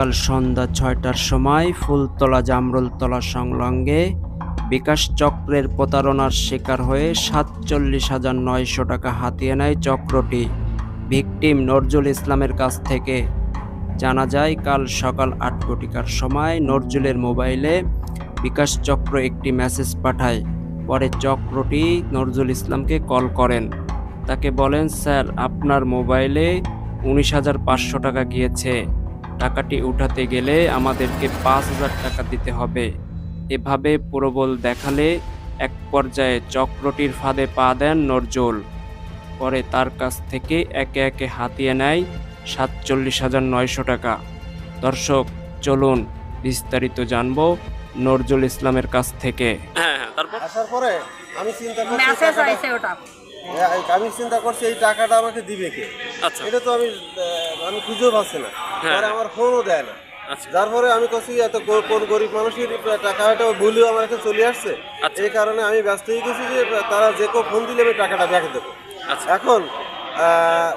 সকাল সন্ধ্যা ছয়টার সময় ফুলতলা জামরুলতলা সংলগ্নে বিকাশ চক্রের প্রতারণার শিকার হয়ে সাতচল্লিশ হাজার নয়শো টাকা হাতিয়ে নেয় চক্রটি। ভিকটিম নজরুল ইসলামের কাছ থেকে। জানা যায়, কাল সকাল আট কোটিকার সময় নজরুলের মোবাইলে বিকাশ চক্র একটি মেসেজ পাঠায়। পরে চক্রটি নজরুল ইসলামকে কল করেন। তাকে বলেন, স্যার, আপনার মোবাইলে উনিশ হাজার পাঁচশো টাকা গিয়েছে। টাকাটি উঠাতে গেলে আমাদেরকে পাঁচ হাজার টাকা দিতে হবে। এভাবে প্রবল দেখালে এক পর্যায়ে চক্রটির ফাঁদে পা দেন নজরুল। পরে তার কাছ থেকে একে একে হাতিয়ে নেয় সাতচল্লিশ হাজার নয়শো টাকা। দর্শক চলুন বিস্তারিত জানব নজরুল ইসলামের কাছ থেকে। হ্যাঁ হ্যাঁ তারপর? আসার পরে আমি চিন্তা করছি হ্যাঁ, আমি চিন্তা করছি এই টাকাটা আমাকে দিবে কে? আচ্ছা। এটা তো আমি আমি খুঁজেও পাচ্ছি না। হ্যাঁ। পরে আমার ফোনও দেয় না। আচ্ছা। যার পরে আমি করছি এত কোন গরিব মানুষের টাকাটা ভুলেও আমার কাছে চলে আসছে। আচ্ছা। এই কারণে আমি ব্যস্ত হয়ে গেছি যে তারা যে কেউ ফোন দিলে আমি টাকাটা ব্যাক দেবো। আচ্ছা। এখন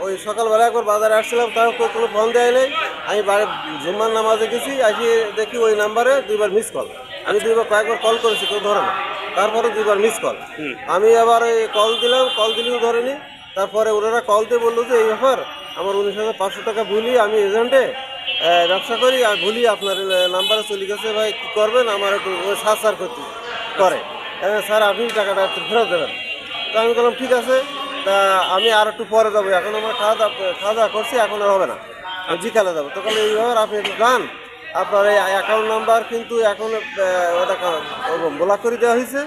ওই সকালবেলা একবার বাজারে আসছিলাম তাও কেউ কোনো ফোন দেয় নাই। আমি বাড়ি জুম্মার নামাজে গেছি আসি দেখি ওই নাম্বারে দুইবার মিস কল আমি দুইবার কয়েকবার কল করেছি কেউ ধরে না। তারপরে দুইবার মিস কল আমি আবার ওই কল দিলাম কল দিলেও ধরেনি। তারপরে ওনারা কল দিয়ে বলল যে এই ব্যাপার আমার উনিশ হাজার পাঁচশো টাকা ভুলি আমি এজেন্টে ব্যবসা করি আর ভুলি আপনার নাম্বারে চলে গেছে ভাই কী করবেন? আমার একটু সার সার করতে করে। স্যার আপনি টাকাটা একটু ফেরত দেবেন। তা আমি বললাম ঠিক আছে তা আমি আর একটু পরে যাব। এখন আমার খাওয়া দাওয়া খাওয়া দাওয়া করছি এখন আর হবে না। আমি বিকালে যাব। তখন এই ব্যাপার আপনি একটু যান। আপনার এই অ্যাকাউন্ট নাম্বার কিন্তু এখন ওটা ব্লক করে দেওয়া হয়েছে।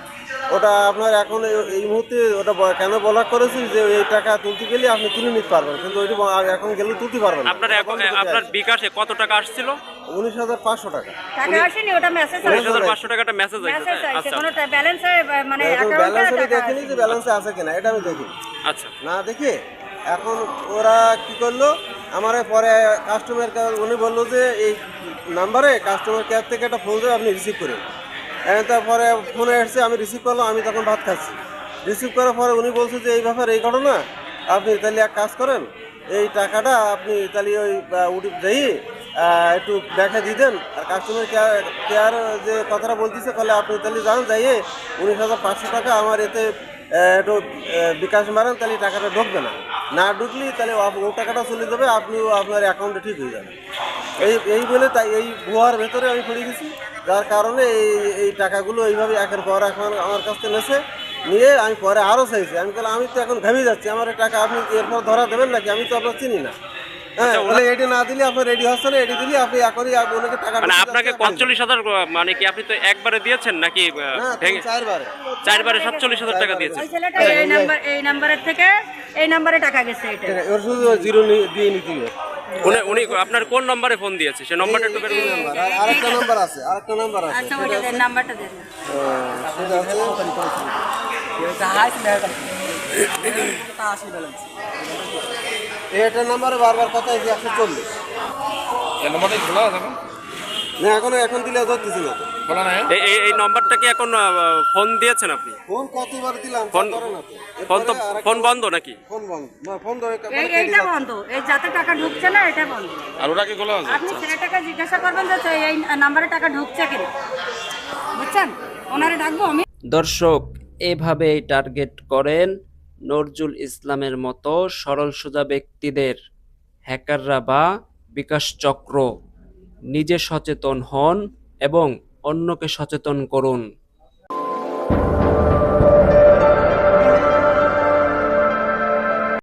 ওটা আপনার এখন এই- মুহূর্তে ওটা কেন ব্লক করেছি যে এই টাকা তুলতে গেলে আপনি তুলে নিতে পারবেন কিন্তু ওইটা এখন গেলে তুলতে পারবেন না। আপনার এখন আপনার বিকাশে কত টাকা আসছিল? উনিশ হাজার পাঁচশো টাকা। টাকা আসেনি ওটা মেসেজ উনিশ হাজার পাঁচশো টাকাটা মেসেজ হয়েছে আচ্ছা। কোনো ব্যালেন্স মানে ব্যালেন্স দেখিনি যে ব্যালেন্সে আছে কিনা এটা আমি দেখি। আচ্ছা। না দেখে এখন ওরা কি করল? আমার পরে কাস্টমার কেয়ার উনি বলল যে এই নাম্বারে কাস্টমার কেয়ার থেকে একটা ফোন দেবে, আপনি রিসিভ করুন তারপরে ফোনে এসছে, আমি রিসিভ করলাম, আমি তখন ভাত খাচ্ছি। রিসিভ করার পরে উনি বলছে যে, এই ব্যাপার এই ঘটনা, আপনি তাহলে এক কাজ করেন, এই টাকাটা আপনি তাহলে ওই উঠি যাই একটু দেখা দিয়ে দেন। আর কাস্টমার কেয়ার কেয়ার যে কথাটা বলতেছে, তাহলে আপনি তাহলে যান, যাইয়ে উনিশ হাজার পাঁচশো টাকা আমার এতে একটু বিকাশ মারেন, তাহলে টাকাটা ঢুকবে না। না ঢুকলি, তাহলে ও টাকাটা চলে যাবে, আপনিও আপনার অ্যাকাউন্টে ঠিক হয়ে যাবে। এই এই বলে তাই, এই ভুয়ার ভেতরে আমি পড়ে গেছি, যার কারণে এই এই টাকাগুলো এইভাবে একের পর এখন আমার কাছ থেকে নেছে, নিয়ে আমি পরে আরও চাইছি। আমি বললাম, আমি তো এখন ঘামিয়ে যাচ্ছি, আমার টাকা আপনি এরপর ধরা দেবেন নাকি? আমি তো আপনার চিনি না। এটি না দিলে আপনার রেডি হচ্ছে না এটি দিলে আপনি এখনই ওনাকে টাকা মানে আপনাকে পঁয়তাল্লিশ হাজার মানে কি আপনি তো একবারে দিয়েছেন নাকি চারবারে। চারবারে সাতচল্লিশ হাজার টাকা দিয়েছেন। এই নাম্বার এই নাম্বারের থেকে এই নাম্বারে টাকা গেছে এটা। ওর শুধু জিরো দিয়ে নিতে হবে। উনি উনি আপনার কোন নম্বরে ফোন দিয়েছে? সে নম্বরটা একটু বের করুন। আরেকটা নাম্বার আছে আরেকটা নাম্বার আছে আচ্ছা ওইটা দেন নাম্বারটা দেন। আহ, সেটা হচ্ছে এটা নাম্বারে বারবার কথা হয়েছে একশো চল্লিশ। এই নম্বরটা খোলা আছে এখন? না এখনও এখন দিলে ধরতেছি না তো। খোলা নাই এই এই- এই নম্বরটা কি এখন আহ, ফোন দিয়েছেন আপনি? ফোন কতবার দিলাম ফোন- ধরে না তো। ফোন তো এরপরে আরেকটা- ফোন বন্ধ নাকি? ফোন বন্ধ। না ফোন ধরে এই এইটা বন্ধ। এই যাতে টাকা ঢুকছে না এটা বন্ধ। আর ওটা কি খোলা আছে? আপনি ছেলেটাকে জিজ্ঞাসা করবেন যে এই নাম্বারে টাকা ঢুকছে কিনা বুঝছেন? ওনারে ডাকবো আমি। দর্শক এভাবেই টার্গেট করেন। নজরুল ইসলামের মতো সরল সোজা ব্যক্তিদের হ্যাকাররা বা বিকাশ চক্র নিজে সচেতন হন এবং অন্যকে সচেতন করুন।